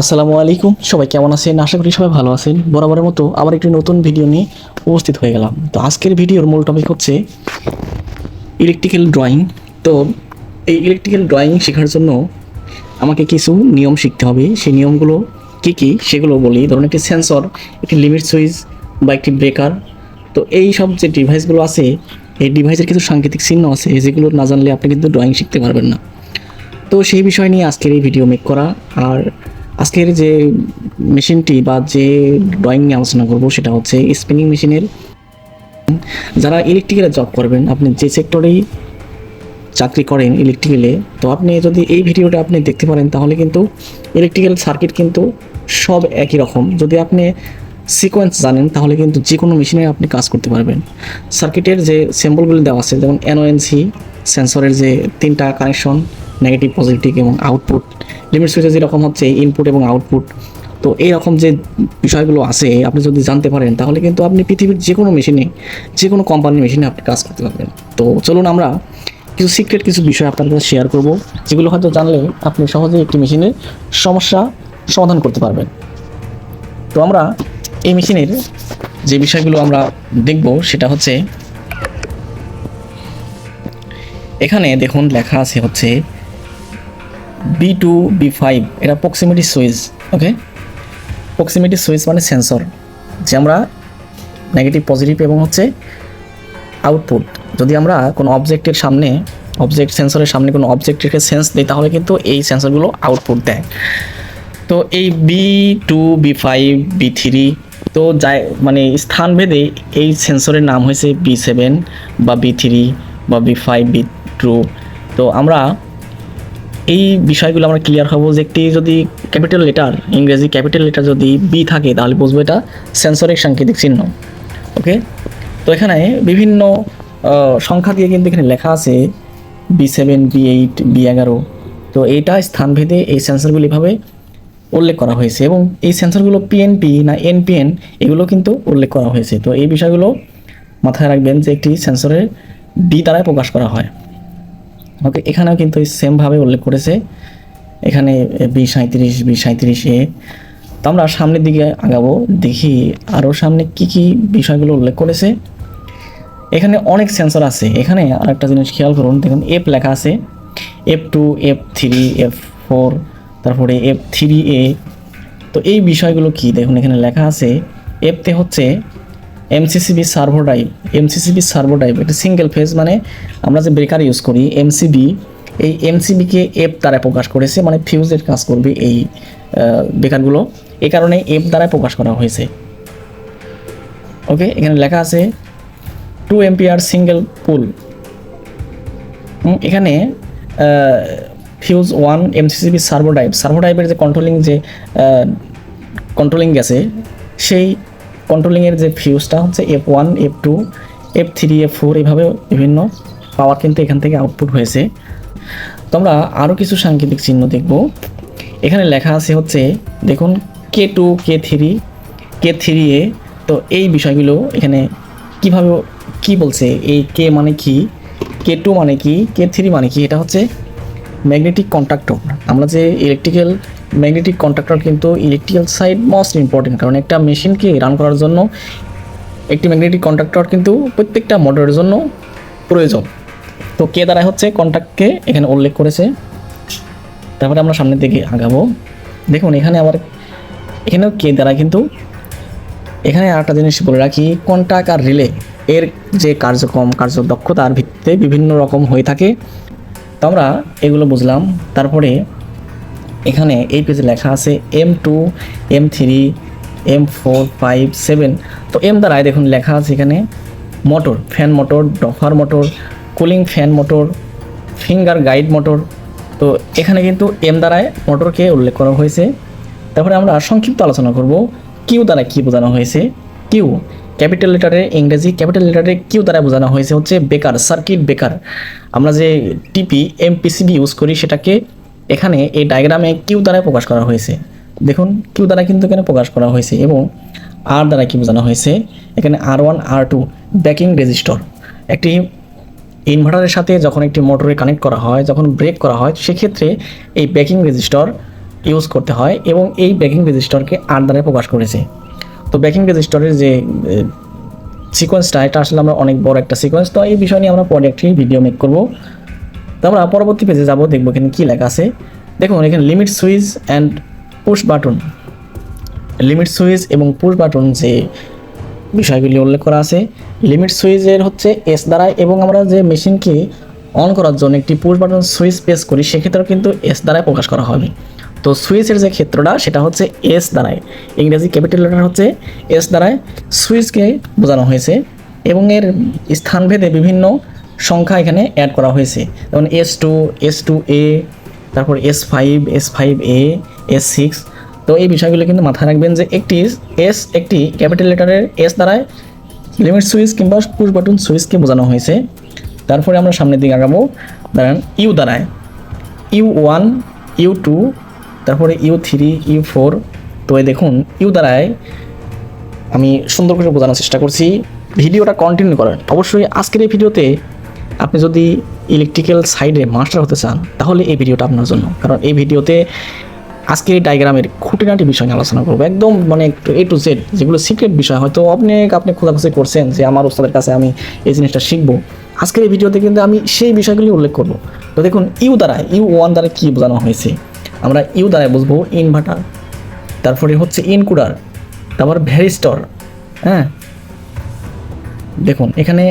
আসসালামু আলাইকুম। সবাই কেমন আছেন? আশা করি সবাই ভালো আছেন। বরাবরের মতো আবার একটি নতুন ভিডিও নিয়ে উপস্থিত হয়ে গেলাম। তো আজকের ভিডিওর মূল টপিক হচ্ছে ইলেকট্রিক্যাল ড্রয়িং তো এই ইলেকট্রিক্যাল ড্রয়িং শেখার জন্য আমাকে কিছু নিয়ম শিখতে হবে। সেই নিয়মগুলো কী কী সেগুলো বলি। ধরুন একটি সেন্সর একটি লিমিট সুইচ বা একটি ব্রেকার তো এই সব যে ডিভাইসগুলো আছে, এই ডিভাইসের কিছু সাংকেতিক চিহ্ন আছে, যেগুলো না জানলে আপনি কিন্তু ড্রয়িং শিখতে পারবেন না। তো সেই বিষয় নিয়ে আজকের এই ভিডিও মেক করা। আর আজকের যে মেশিনটি বা যে ড্রয়িং নিয়ে আলোচনা করব সেটা হচ্ছে স্পিনিং মেশিনের যারা ইলেকট্রিক্যালে জব করবেন, আপনি যে সেক্টরেই চাকরি করেন ইলেকট্রিক্যালে তো আপনি যদি এই ভিডিওটা আপনি দেখতে পারেন, তাহলে কিন্তু ইলেকট্রিক্যাল সার্কিট কিন্তু সব একই রকম। যদি আপনি সিকোয়েন্স জানেন, তাহলে কিন্তু যে কোনো মেশিনে আপনি কাজ করতে পারবেন। সার্কিটের যে সিম্বলগুলো দেওয়া আছে, যেমন এনওএনসি সেন্সরের যে তিনটা কানেকশন নেগেটিভ পজিটিভ এবং আউটপুট লিমিট সুইচে যেরকম হচ্ছে ইনপুট এবং আউটপুট তো এই রকম যে বিষয়গুলো আছে, আপনি যদি জানতে পারেন, তাহলে কিন্তু আপনি পৃথিবীর যে কোনো মেশিনে যে কোনো কোম্পানির মেশিনে আপনি কাজ করতে পারবেন। তো চলুন আমরা কিছু সিক্রেট কিছু বিষয় আপনার কাছে শেয়ার করব, যেগুলো হয়তো জানলে আপনি সহজেই একটি মেশিনের সমস্যা সমাধান করতে পারবেন। তো আমরা এই মেশিনের যে বিষয়গুলো আমরা দেখব, সেটা হচ্ছে, এখানে দেখুন লেখা আছে হচ্ছে বি টু বি ফাইভ এটা proximity switch okay proximity switch মানে সেন্সর যে আমরা নেগেটিভ পজিটিভ এবং হচ্ছে আউটপুট যদি আমরা কোনো অবজেক্টের সামনে অবজেক্ট সেন্সরের সামনে কোনো অবজেক্টের সেন্স দিই, তাহলে কিন্তু এই সেন্সরগুলো আউটপুট দেয়। তো এই B two B five B three তো যায় মানে স্থান ভেদে এই সেন্সরের নাম হয়েছে বি সেভেন বা বি থ্রি বা বি ফাইভ বি টু তো আমরা এই বিষয়গুলো আমরা ক্লিয়ার হব যে একটি যদি ক্যাপিটাল লেটার ইংরেজি ক্যাপিটাল লেটার যদি বি থাকে, তাহলে বুঝব এটা সেন্সরের সাংকেতিক চিহ্ন। ওকে তো এখানে বিভিন্ন সংখ্যা দিয়ে কিন্তু এখানে লেখা আছে B seven B eight B এগারো। তো এইটা স্থানভেদে এই সেন্সরগুলিভাবে উল্লেখ করা হয়েছে এবং এই সেন্সরগুলো পিএনপি না এনপিএন এগুলো কিন্তু উল্লেখ করা হয়েছে। তো এই বিষয়গুলো মাথায় রাখবেন যে একটি সেন্সরের ডি দ্বারাই প্রকাশ করা হয়। ওকে এখানেও কিন্তু সেমভাবে উল্লেখ করেছে। এখানে বি সাঁত্রিশ বি সাঁত্রিশ এ তো আমরা সামনের দিকে আগাবো, দেখি আরও সামনে কি কি বিষয়গুলো উল্লেখ করেছে। এখানে অনেক সেন্সর আছে। এখানে আরেকটা জিনিস খেয়াল করুন, দেখুন এফ লেখা আছে। F two F three F four তারপরে এফ থ্রি এ তো এই বিষয়গুলো কি? দেখুন, এখানে লেখা আছে এফতে হচ্ছে MCCB servo drive MCCB servo drive একটা সিঙ্গেল ফেজ মানে আমরা যে ব্রেকার ইউজ করি এমসিবি এই এমসিবিকে এফ দ্বারা প্রকাশ করেছে মানে ফিউজের কাজ করবে এই ব্রেকারগুলো এই কারণে এফ দ্বারা প্রকাশ করা হয়েছে। ওকে এখানে লেখা আছে টু এমপিআর সিঙ্গেল পুল এখানে fuse one MCCB servo drive servo ড্রাইভের যে কন্ট্রোলিং যে কন্ট্রোলিং গেছে, সেই কন্ট্রোলিংয়ের যে ফিউজটা হচ্ছে F one F two F three F four এইভাবে বিভিন্ন পাওয়ার কিন্তু এখান থেকে আউটপুট হয়েছে। তো আমরা আরও কিছু সাংকেতিক চিহ্ন দেখব। এখানে লেখা আছে হচ্ছে, দেখুন K two K three K three A, তো এই বিষয়গুলো এখানে কীভাবে, কি বলছে? এই কে মানে কি? কে টু মানে কি? কে থ্রি মানে কি? এটা হচ্ছে ম্যাগনেটিক কন্ট্রাক্টর আমরা যে ইলেকট্রিক্যাল ম্যাগনেটিক কন্ট্রাক্টর কিন্তু ইলেকট্রিক্যাল সাইড মোস্ট ইম্পর্টেন্ট কারণ একটা মেশিনকে রান করার জন্য একটি ম্যাগনেটিক কন্ট্রাক্টর কিন্তু প্রত্যেকটা মোটরের জন্য প্রয়োজন। তো কে দ্বারা হচ্ছে কন্ট্রাক্টকে এখানে উল্লেখ করেছে? তারপরে আমরা সামনের দিকে আগাবো। দেখুন, এখানে আবার এখানেও কে দ্বারা কিন্তু এখানে আরেকটা জিনিস বলে রাখি কন্ট্রাক্ট আর রিলে এর যে কার্যক্রম কার্যদক্ষতার ভিত্তিতে বিভিন্ন রকম হয়ে থাকে। তো আমরা এগুলো বুঝলাম। তারপরে এখানে এই পেজে লেখা আছে M two M three M four five seven তো এম দ্বারাই দেখুন লেখা আছে এখানে motor fan motor doffer motor cooling fan motor finger guide motor তো এখানে কিন্তু এম দ্বারায় মোটরকে উল্লেখ করা হয়েছে। তারপরে আমরা সংক্ষিপ্ত আলোচনা করব কিউ দ্বারা কী বোঝানো হয়েছে? কিউ ক্যাপিটাল লেটারে ইংরেজি ক্যাপিটাল লেটারে কিউ দ্বারা বোঝানো হয়েছে হচ্ছে বেকার সার্কিট বেকার আমরা যে টিপি এমপিসিবি ইউজ করি সেটাকে এখানে এই ডায়াগ্রামে কিউ দ্বারা প্রকাশ করা হয়েছে। দেখুন কিউ দ্বারা কিন্তু এখানে প্রকাশ করা হয়েছে এবং আর দ্বারা কি বোঝানো হয়েছে? এখানে আর ওয়ান আর টু ব্যাকিং রেজিস্টর একটি ইনভার্টারের সাথে যখন একটি মোটরে কানেক্ট করা হয়, যখন ব্রেক করা হয়, সেক্ষেত্রে এই ব্যাকিং রেজিস্টর ইউজ করতে হয় এবং এই ব্যাকিং রেজিস্টরকে আর দ্বারা প্রকাশ করেছে। তো ব্যাকিং রেজিস্টারের যে সিকোয়েন্সটা এটা আসলে আমরা অনেক বড় একটা সিকোয়েন্স তো এই বিষয় নিয়ে আমরা পরে একটি ভিডিও মেক করব। তো আমরা পরবর্তী পেজে যাব, দেখব এখানে কী লেখা আছে। দেখুন, এখানে limit switch and push button limit switch এবং পুশ বাটন যে বিষয়গুলি উল্লেখ করা আছে লিমিট সুইচের হচ্ছে এস দ্বারা এবং আমরা যে মেশিনকে অন করার জন্য একটি পুশ বাটন সুইচ প্রেস করি, সেক্ষেত্রেও কিন্তু এস দ্বারাই প্রকাশ করা হবে। তো সুইচের যে ক্ষেত্রটা, সেটা হচ্ছে এস দ্বারায় ইংরেজি ক্যাপিটাল লেটার হচ্ছে এস দ্বারায় সুইচকে বোঝানো হয়েছে এবং এর স্থানভেদে বিভিন্ন সংখ্যা এখানে অ্যাড করা হয়েছে। যেমন S two S two A তারপর S five S five A S six তো এই বিষয়গুলো কিন্তু মাথায় রাখবেন যে একটি এস একটি ক্যাপিটাল লেটারের এস দ্বারায় লিমিট সুইচ কিংবা পুশ বাটন সুইচকে বোঝানো হয়েছে। তারপরে আমরা সামনের দিকে আগাবো। দাঁড়ান ইউ দ্বারায়। ইউ ওয়ান ইউ টু তারপরে ইউ থ্রি ইউ ফোর তো এই দেখুন ইউ দ্বারায় আমি সুন্দর করে বোঝানোর চেষ্টা করছি। ভিডিওটা কন্টিনিউ করেন অবশ্যই আজকের এই ভিডিওতে আপনি যদি ইলেকট্রিক্যাল সাইডে মাস্টার হতে চান, তাহলে এই ভিডিওটা আপনার জন্য। কারণ এই ভিডিওতে আজকের এই ডায়গ্রামের খুঁটিনাটি বিষয় নিয়ে আলোচনা করব। একদম মানে একটু এ টু জেড যেগুলো সিক্রেট বিষয়, হয়তো আপনি আপনি খোঁজাখুঁজি করছেন যে আমার ওস্তাদের কাছে আমি এই জিনিসটা শিখব। আজকের এই ভিডিওতে কিন্তু আমি সেই বিষয়গুলি উল্লেখ করব। তো দেখুন ইউ দ্বারা ইউ ওয়ান দ্বারা কী বোঝানো হয়েছে? আমরা ইউ দ্বারা বুঝব ইনভার্টার তারপরে হচ্ছে ইনকুডার তারপর ভ্যারিস্টর হ্যাঁ? দেখুন, এখানে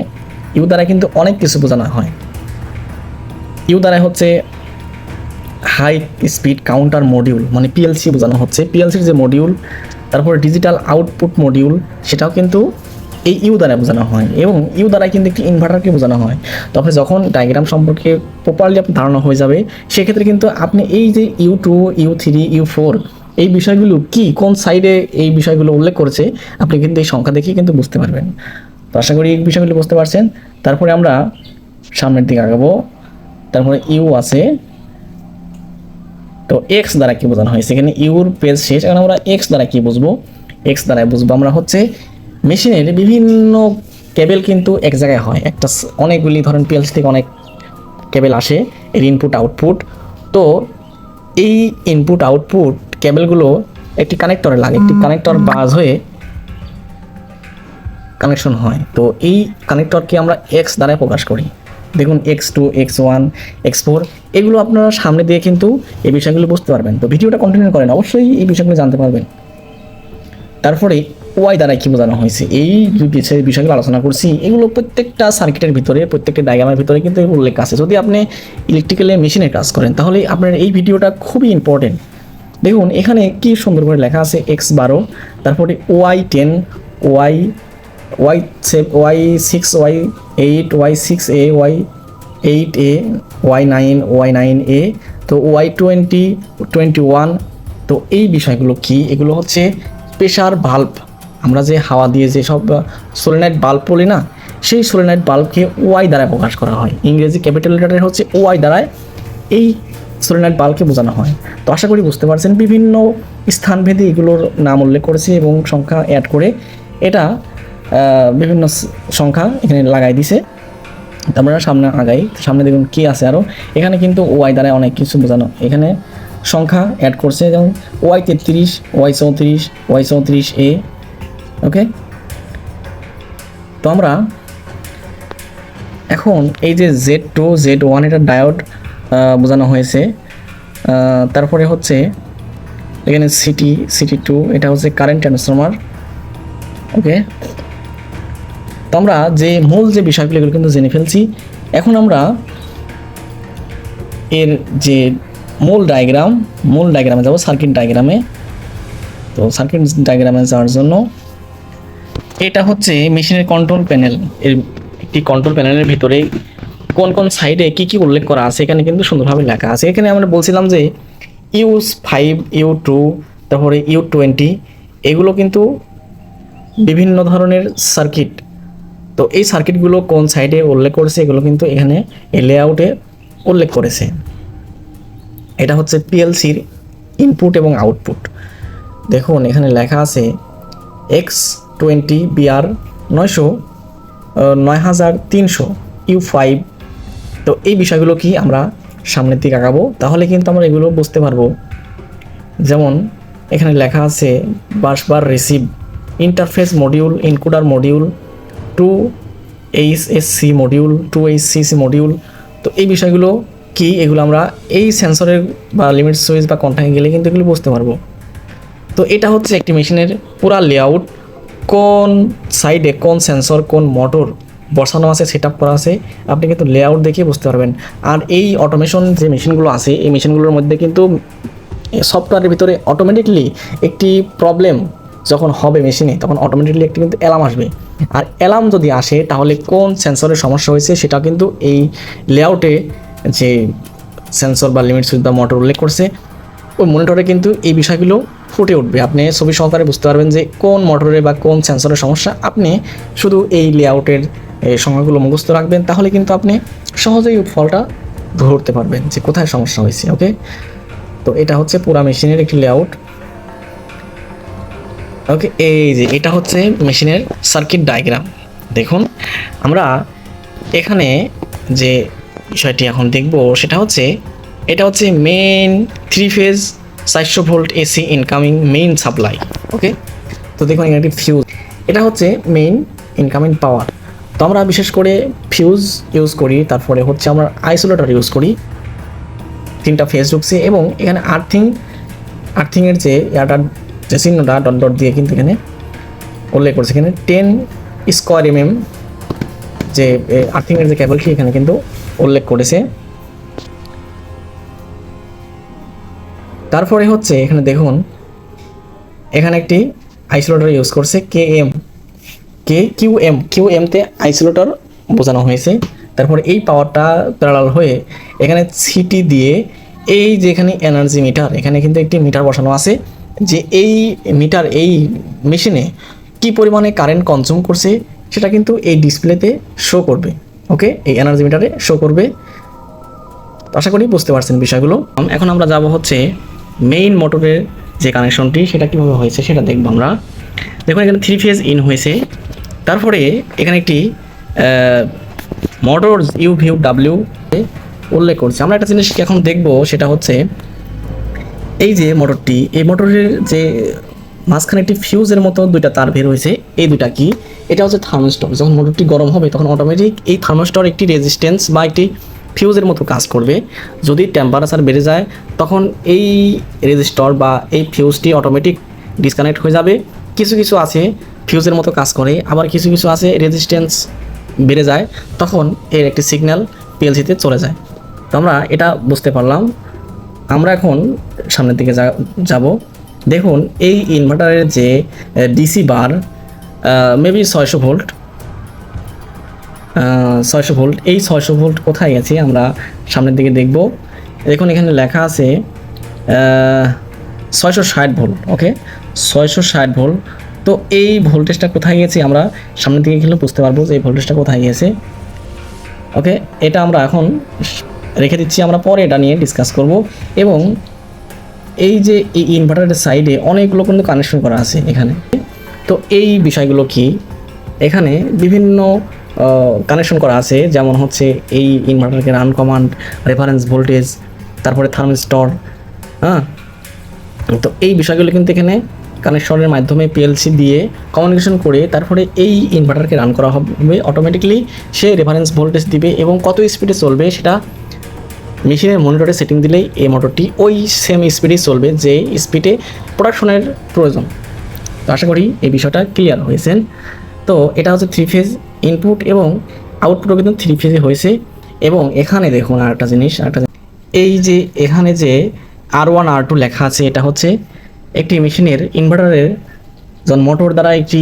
ইউ দ্বারা কিন্তু অনেক কিছু বোঝানো হয়। ইউ দ্বারা হচ্ছে হাই স্পিড কাউন্টার মডিউল মানে পিএলসি বোঝানো হচ্ছে। পিএলসির যে মডিউল, তারপর ডিজিটাল আউটপুট মডিউল, সেটাও কিন্তু এই ইউ দ্বারা বোঝানো হয় এবং ইউ দ্বারা কিন্তু একটি ইনভার্টারকে বোঝানো হয়। তবে যখন ডায়াগ্রাম সম্পর্কে প্রপারলি আপনার ধারণা হয়ে যাবে, সেক্ষেত্রে কিন্তু আপনি এই যে U two U three U four এই বিষয়গুলো কি কোন সাইডে এই বিষয়গুলো উল্লেখ করেছে, আপনি কিন্তু এই সংখ্যা দেখেই কিন্তু বুঝতে পারবেন। আশা করি এই বিষয়গুলো বুঝতে পারছেন। তারপরে আমরা সামনের দিকে আগাবো। তারপরে ইউ আছে। তো এক্স দ্বারা কি বোঝানো হয়েছে? এখানে ইউর পেজ শেষ। এখন আমরা এক্স দ্বারা কি বুঝব? এক্স দ্বারা বুঝব আমরা হচ্ছে মেশিনের বিভিন্ন কেবেল কিন্তু এক জায়গায় হয়। একটা অনেকগুলি ধরেন পিএলসি থেকে অনেক কেবেল আসে এর ইনপুট আউটপুট তো এই ইনপুট আউটপুট কেবেলগুলো একটি কানেক্টরে লাগে। একটি কানেক্টর বাজ হয়ে কানেকশন হয়। তো এই কানেক্টরকে আমরা এক্স দ্বারা প্রকাশ করি। দেখুন X two X one X four এগুলো আপনারা সামনে দিয়ে কিন্তু এই বিষয়গুলো বুঝতে পারবেন। তো ভিডিওটা কন্টিনিউ করেন, অবশ্যই এই বিষয়গুলো জানতে পারবেন। তারপরে ওয়াই দ্বারা কী বোঝানো হয়েছে? এই যে বিষয়- বিষয়গুলো আলোচনা করছি, এগুলো প্রত্যেকটা সার্কিটের ভিতরে, প্রত্যেকটা ডায়াগ্রামের ভিতরে কিন্তু উল্লেখ আছে। যদি আপনি ইলেকট্রিক্যালে মেশিনের কাজ করেন, তাহলে আপনার এই ভিডিওটা খুবই ইম্পর্টেন্ট দেখুন, এখানে কি সুন্দর করে লেখা আছে এক্স বারো, তারপরে Y ten Y Y Y six Y eight Y six A Y eight A Y nine Y nine A তো ওয়াই টোয়েন্টি টোয়েন্টি ওয়ান তো এই বিষয়গুলো কি? এগুলো হচ্ছে প্রেশার বাল্ব আমরা যে হাওয়া দিয়ে যে সব সোলেনাইট বাল্ব বলি না, সেই সোলেনাইট বাল্বকে ওয়াই দ্বারা প্রকাশ করা হয়। ইংরেজি ক্যাপিটাল লেটারে হচ্ছে ওয়াই দ্বারায় এই সোলেনাইট বাল্বকে বোঝানো হয়। তো আশা করি বুঝতে পারছেন, বিভিন্ন স্থানভেদে এগুলোর নাম উল্লেখ করেছে এবং সংখ্যা অ্যাড করে এটা বিভিন্ন সংখ্যা এখানে লাগাই দিছে। আমরা সামনে আগাই সামনে দেখুন কি আছে আরও এখানে কিন্তু ওয়াই দ্বারা অনেক কিছু বোঝানো। এখানে সংখ্যা অ্যাড করছে, যেমন ওয়াই তেত্রিশ ওয়াই চৌত্রিশ ওয়াই চৌত্রিশ এ ওকে তো আমরা এখন এই যে জেড টু জেড ওয়ান এটা ডায়োড বোঝানো হয়েছে। তারপরে হচ্ছে এখানে সিটি সিটি টু এটা হচ্ছে কারেন্ট ট্রান্সফর্মার ওকে তো আমরা যে মূল যে বিষয়গুলো, এগুলো কিন্তু জেনে ফেলছি। এখন আমরা এর যে মূল ডায়াগ্রাম মূল ডায়াগ্রামে যাব সার্কিট ডায়াগ্রামে তো সার্কিট ডায়াগ্রামে যাওয়ার জন্য এটা হচ্ছে মেশিনের কন্ট্রোল প্যানেল এর একটি কন্ট্রোল প্যানেলের ভিতরে কোন কোন সাইডে কি কি উল্লেখ করা আছে, এখানে কিন্তু সুন্দরভাবে লেখা আছে। এখানে আমরা বলছিলাম যে ইউ ফাইভ ইউ টু তারপরে ইউ টোয়েন্টি এগুলো কিন্তু বিভিন্ন ধরনের সার্কিট তো এই সার্কিটগুলো কোন সাইডে উল্লেখ করেছে এগুলো কিন্তু এখানে এই লেআউটে উল্লেখ করেছে। এটা হচ্ছে পিএলসির ইনপুট এবং আউটপুট দেখুন, এখানে লেখা আছে এক্স টোয়েন্টি বিআর নয়শো নয় হাজার তিনশো ইউ ফাইভ তো এই বিষয়গুলো কি আমরা সামনের দিকে আগাবো? তাহলে কিন্তু আমরা এগুলো বুঝতে পারব। যেমন, এখানে লেখা আছে busbar receive interface module encoder module two H S C module two H C C module তো এই বিষয়গুলো কি এগুলো আমরা এই সেন্সরের বা লিমিট সুইচ বা কন্টাক্টে গেলে কিন্তু এগুলো বুঝতে পারব। তো এটা হচ্ছে একটি মেশিনের পুরা লেআউট কোন সাইডে কোন সেন্সর কোন মোটর বসানো আছে সেট আপ করা আছে, আপনি কিন্তু লেআউট দেখে বুঝতে পারবেন। আর এই অটোমেশন যে মেশিনগুলো আছে, এই মেশিনগুলোর মধ্যে কিন্তু সফটওয়্যারের ভিতরে অটোমেটিকলি একটি প্রবলেম যখন হবে মেশিনে তখন অটোমেটিকলি একটি কিন্তু অ্যালার্ম আসবে। আর অ্যালার্ম যদি আসে, তাহলে কোন সেন্সরের সমস্যা হয়েছে সেটা কিন্তু এই লেআউটে যে সেন্সর বা লিমিট সুইচ বা মোটর উল্লেখ করছে, ওই মনিটরে কিন্তু এই বিষয়গুলো ফুটে উঠবে। আপনি ছবি সহকারে বুঝতে পারবেন যে কোন মোটরে বা কোন সেন্সরের সমস্যা। আপনি শুধু এই লেআউটের এই সংখ্যাগুলো মুখস্থ রাখবেন, তাহলে কিন্তু আপনি সহজেই ফলটা ধরতে পারবেন যে কোথায় সমস্যা হয়েছে ওকে তো এটা হচ্ছে পুরা মেশিনের একটি লেআউট ওকে এই যে এটা হচ্ছে মেশিনের সার্কিট ডায়াগ্রাম দেখুন, আমরা এখানে যে বিষয়টি এখন দেখব, সেটা হচ্ছে, এটা হচ্ছে মেইন থ্রি ফেজ চারশো volt AC incoming main supply okay তো দেখুন, এখানে একটি ফিউজ এটা হচ্ছে মেইন ইনকামিং পাওয়ার তো আমরা বিশেষ করে ফিউজ ইউজ করি, তারপরে হচ্ছে আমরা আইসোলেটর ইউজ করি। তিনটা ফেজ ঢুকছে এবং এখানে আর্থিং আর্থিংয়ের যে ইয়াটার যে চিহ্নটা ডট ডট দিয়ে কিন্তু এখানে উল্লেখ করছে। এখানে টেন স্কোয়ার এম এম যে আর্থিংয়ের যে কেবলটি এখানে কিন্তু উল্লেখ করেছে। তারপরে হচ্ছে এখানে দেখুন, এখানে একটি আইসোলেটর ইউজ করছে K M K Q M Q এমতে isolator বোঝানো হয়েছে। তারপর এই পাওয়ারটা প্যারালাল হয়ে এখানে সিটি দিয়ে এই যে এখানে এনার্জি মিটার এখানে কিন্তু একটি মিটার বসানো আছে। যে এই মিটার এই মেশিনে কি পরিমাণে কারেন্ট কনজিউম করছে, সেটা কিন্তু এই ডিসপ্লেতে শো করবে ওকে এই এনার্জি মিটারে শো করবে। আশা করি বুঝতে পারছেন বিষয়গুলো। এখন আমরা যাব হচ্ছে মেইন মোটরের যে কানেকশনটি সেটা কীভাবে হয়েছে সেটা দেখব আমরা। দেখুন, এখানে থ্রি ফেজ ইন হয়েছে। তারপরে এখানে একটি মোটর ইউ ভিউ ডাব্লিউ উল্লেখ করছে। আমরা একটা জিনিস এখন দেখব, সেটা হচ্ছে এই যে মোটরটি, এই মোটরের যে মাঝখানে একটি ফিউজের মতো দুইটা তার বের হয়েছে, এই দুইটা কি? এটা হচ্ছে থার্মোস্টর যখন মোটরটি গরম হবে, তখন অটোমেটিক এই থার্মোস্টর একটি রেজিস্ট্যান্স বা একটি ফিউজের মতো কাজ করবে। যদি টেম্পারেচার বেড়ে যায়, তখন এই রেজিস্টর বা এই ফিউজটি অটোমেটিক ডিসকানেক্ট হয়ে যাবে। কিছু কিছু আছে ফিউজের মতো কাজ করে, আবার কিছু কিছু আছে রেজিস্ট্যান্স বেড়ে যায়, তখন এর একটি সিগন্যাল পিএলসিতে চলে যায়। তো আমরা এটা বুঝতে পারলাম। আমরা এখন সামনের দিকে যাব। দেখুন, এই ইনভার্টারের যে ডিসি বার মেবি ছয়শো ভোল্ট ছয়শো ভোল্ট এই ছয়শো ভোল্ট কোথায় গেছে আমরা সামনের দিকে দেখব। দেখুন, এখানে লেখা আছে ছয়শো ষাট ভোল্ট ওকে ছয়শো ষাট ভোল্ট তো এই ভোল্টেজটা কোথায় গেছে আমরা সামনের দিকে গেলে বুঝতে পারব যে এই ভোল্টেজটা কোথায় গেছে ওকে এটা আমরা এখন রেখে দিচ্ছি, আমরা পরে এটা নিয়ে ডিসকাস করব। এবং এই যে এই ইনভার্টারের সাইডে অনেকগুলো কিন্তু কানেকশন করা আছে এখানে। তো এই বিষয়গুলো কি? এখানে বিভিন্ন কানেকশন করা আছে, যেমন হচ্ছে এই ইনভার্টারকে রান কমান্ড রেফারেন্স ভোল্টেজ তারপরে থার্মিস্টর হ্যাঁ? তো এই বিষয়গুলো কিন্তু এখানে কানেকশনের মাধ্যমে পিএলসি দিয়ে কমিউনিকেশন করে তারপরে এই ইনভার্টারকে রান করা হবে অটোমেটিকলি সে রেফারেন্স ভোল্টেজ দিবে এবং কত স্পিডে চলবে সেটা মেশিনের মনিটরে সেটিং দিলেই এই মোটরটি ওই সেম স্পিডেই চলবে যে স্পিডে প্রোডাকশনের প্রয়োজন। তো আশা করি এই বিষয়টা ক্লিয়ার হয়েছেন তো এটা হচ্ছে থ্রি ফেজ ইনপুট এবং আউটপুটও কিন্তু থ্রি ফেজে হয়েছে এবং এখানে দেখুন আর একটা জিনিস, আরেকটা। এই যে এখানে যে আর ওয়ান আর টু লেখা আছে, এটা হচ্ছে একটি মেশিনের ইনভার্টারের যখন মোটর দ্বারা একটি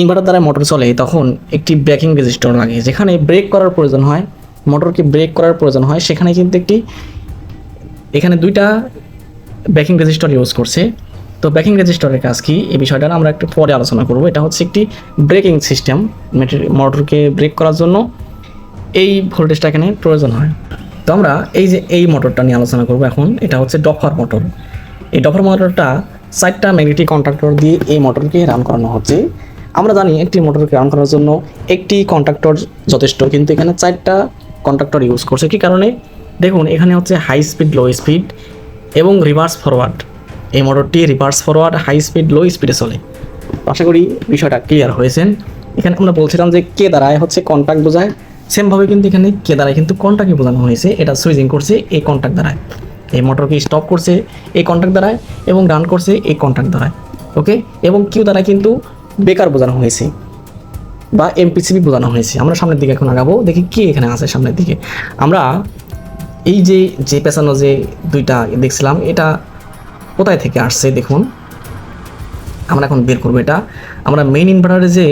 ইনভার্টার দ্বারা মোটর চলে, তখন একটি ব্রেকিং রেজিস্টার লাগে, যেখানে ব্রেক করার প্রয়োজন হয়। মোটরকে ব্রেক করার প্রয়োজন হয়, সেখানে কিন্তু একটি, এখানে দুইটা ব্রেকিং রেজিস্টার ইউজ করছে। তো ব্রেকিং রেজিস্টারের কাজ কি? এই বিষয়টা আমরা একটু পরে আলোচনা করব। এটা হচ্ছে একটি ব্রেকিং সিস্টেম মোটরকে ব্রেক করার জন্য। এই ভোল্টেজটা এখানে প্রয়োজন হয়। তো আমরা এই যে এই মোটরটা নিয়ে আলোচনা করব এখন, এটা হচ্ছে ডফার মোটর এই ডফার মোটরটা চারটা ম্যাগনেটিক কন্ট্রাক্টর দিয়ে এই মোটরকে রান করানো হচ্ছে। আমরা জানি একটি মোটরকে রান করার জন্য একটি কন্ট্রাক্টর যথেষ্ট, কিন্তু এখানে চারটা কন্ট্রাক্টর ইউজ করছে। কি কারণে? দেখুন, এখানে হচ্ছে হাই স্পিড লো স্পিড এবং রিভার্স ফরওয়ার্ড এই মোটরটি reverse forward high speed low স্পিডে চলে। আশা করি বিষয়টা ক্লিয়ার হয়েছেন এখানে আমরা বলছিলাম যে কে দ্বারায় হচ্ছে কন্ট্যাক্ট বোঝায়। সেমভাবে কিন্তু এখানে কে দ্বারায় কিন্তু কন্ট্যাক্টই বোঝানো হয়েছে। এটা সুইচিং করছে এই কন্ট্যাক্ট দ্বারায়। এই মোটরকে স্টপ করছে এই কন্ট্যাক্ট দ্বারায় এবং রান করছে এই কন্ট্যাক্ট দ্বারায়। ওকে এবং কিউ দ্বারা কিন্তু বেকার বোঝানো হয়েছে। বা এমপিসিবি বোঝানো হয়েছে। আমরা সামনের দিকে এখন আগাবো, দেখি কি এখানে আছে সামনের দিকে। আমরা এই যে যে পেছানো যে দুইটা দেখছিলাম, এটা কোথায় থেকে আসছে দেখুন। আমরা এখন বের করব এটা। আমরা মেইন ইনভার্টারে যে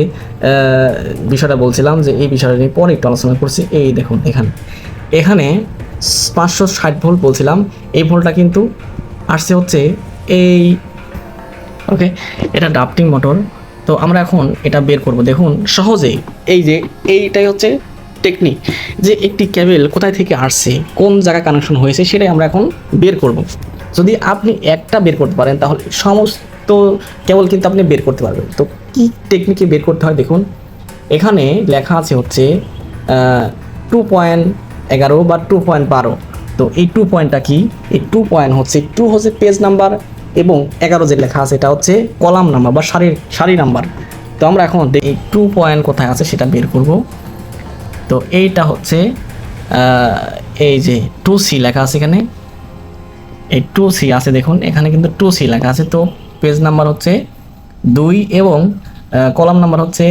বিষয়টা বলছিলাম যে, এই বিষয়টা নিয়ে পরে একটু আলোচনা করছি। এই দেখুন, এখানে। এখানে পাঁচশো ষাট ভোল্ট বলছিলাম, এই ভোল্টটা কিন্তু আসছে হচ্ছে এই, ওকে, এটা ডাফটিং মোটর। তো আমরা এখন এটা বের করব। দেখুন, সহজেই। এই যে, এইটাই হচ্ছে টেকনিক যে একটি কেবল কোথায় থেকে আসছে, কোন জায়গায় কানেকশন হয়েছে, সেটাই আমরা এখন বের করব। যদি আপনি একটা বের করতে পারেন, তাহলে সমস্ত কেবল কিন্তু আপনি বের করতে পারবেন। তো কি টেকনিকে বের করতে হয় দেখুন। এখানে লেখা আছে হচ্ছে টু পয়েন্ট এগারো বা টু পয়েন্ট বারো। তো এই টু পয়েন্টটা কি? এই টু পয়েন্ট হচ্ছে টু হচ্ছে পেজ নাম্বার এবং এগারো যে লেখা আছে, এটা হচ্ছে কলাম নাম্বার বা সারির সারি নাম্বার। তো আমরা এখন এই টু পয়েন্ট কোথায় আছে সেটা বের করব। তো এইটা হচ্ছে এই যে টু সি লেখা আছে এখানে। এই টু সি আছে দেখুন, এখানে কিন্তু টু সি লেখা আছে। তো পেজ নাম্বার হচ্ছে দুই এবং কলাম নাম্বার হচ্ছে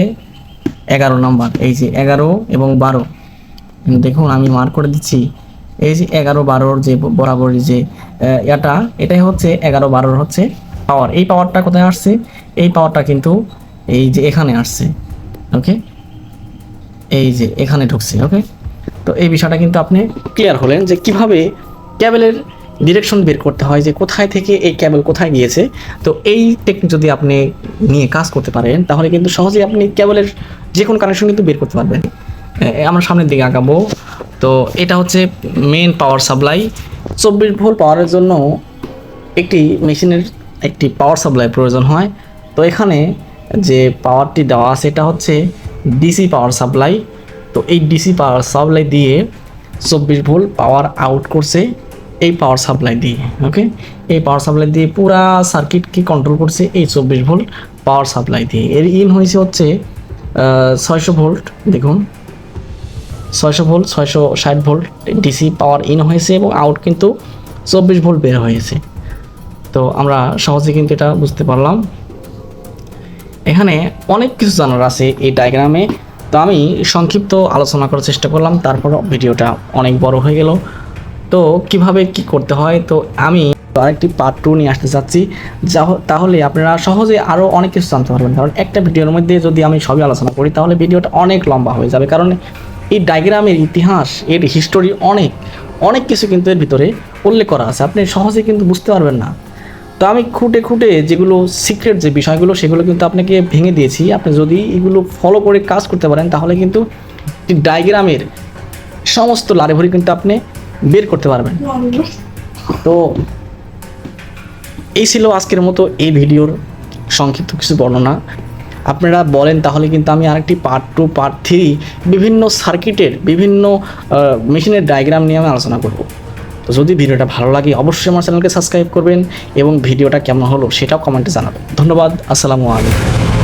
এগারো নাম্বার। এই যে এগারো এবং বারো। দেখুন, আমি মার্ক করে দিচ্ছি। এই যে এগারো বারোর যে বরাবর যে এটা এটাই হচ্ছে এগারো বারোর হচ্ছে পাওয়ার এই পাওয়ারটা কোথায় আসছে? এই পাওয়ারটা কিন্তু এই যে এখানে আসছে ওকে এই যে এখানে ঢুকছে ওকে তো এই বিষয়টা কিন্তু আপনি ক্লিয়ার হলেন যে কীভাবে ক্যাবেলের ডিরেকশন বের করতে হয়, যে কোথায় থেকে এই ক্যাবেল কোথায় গিয়েছে। তো এই টেকনিক যদি আপনি নিয়ে কাজ করতে পারেন, তাহলে কিন্তু সহজেই আপনি ক্যাবেলের যে কোনো কানেকশন কিন্তু বের করতে পারবেন। আমরা সামনের দিকে আগাবো। তো এটা হচ্ছে মেন পাওয়ার সাপ্লাই চব্বিশ ভোল্ট পাওয়ারের জন্য একটি মেশিনের একটি পাওয়ার সাপ্লাই প্রয়োজন হয়। তো এখানে যে পাওয়ারটি দেওয়া আছে, এটা হচ্ছে ডিসি পাওয়ার সাপ্লাই তো এই ডিসি পাওয়ার সাপ্লাই দিয়ে চব্বিশ ভোল্ট পাওয়ার আউট করছে এই পাওয়ার সাপ্লাই দিয়ে ওকে এই পাওয়ার সাপ্লাই দিয়ে পুরা সার্কিটকে কন্ট্রোল করছে? এই চব্বিশ ভোল্ট পাওয়ার সাপ্লাই দিয়ে। এর ইন হয়েছে হচ্ছে ছয়শো ভোল্ট, দেখুন। ছয়শো ভোল্ট, ছয়শো ষাট ভোল্ট ডিসি পাওয়ার ইন হয়েছে এবং আউট কিন্তু চব্বিশ ভোল্ট বের হয়েছে। তো আমরা সহজে কিন্তু এটা বুঝতে পারলাম। এখানে অনেক কিছু জানার আছে এই ডায়াগ্রামে তো আমি সংক্ষিপ্ত আলোচনা করার চেষ্টা করলাম, তারপর ভিডিওটা অনেক বড় হয়ে গেল। তো কীভাবে কি করতে হয়? তো আমি আরেকটি পার্ট টু নিয়ে আসতে চাচ্ছি, যা- তাহলে আপনারা সহজে আরও অনেক কিছু জানতে পারবেন। কারণ একটা ভিডিওর মধ্যে যদি আমি সবই আলোচনা করি, তাহলে ভিডিওটা অনেক লম্বা হয়ে যাবে। কারণ এই ডায়াগ্রামের ইতিহাস, এর হিস্টোরি অনেক। অনেক কিছু কিন্তু এর ভিতরে উল্লেখ করা আছে। আপনি সহজে কিন্তু বুঝতে পারবেন না। তো আমি খুঁটে খুঁটে যেগুলো সিক্রেট যে বিষয়গুলো, সেগুলো কিন্তু আপনাকে ভেঙে দিয়েছি। আপনি যদি এগুলো ফলো করে কাজ করতে পারেন, তাহলে কিন্তু ডায়াগ্রামের সমস্ত লারেভরি কিন্তু আপনি বের করতে পারবেন। তো এই ছিল আজকের মতো এই ভিডিওর সংক্ষিপ্ত কিছু বর্ণনা। আপনারা বলেন, তাহলে কিন্তু আমি আরেকটি পার্ট টু পার্ট থ্রি বিভিন্ন সার্কিটের বিভিন্ন মেশিনের ডায়াগ্রাম নিয়ে আমি আলোচনা করব। তো যদি ভিডিওটা ভালো লাগে, অবশ্যই আমার চ্যানেলকে সাবস্ক্রাইব করবেন এবং ভিডিওটা কেমন হলো সেটাও কমেন্টে জানাবেন। ধন্যবাদ, আসসালামু আলাইকুম।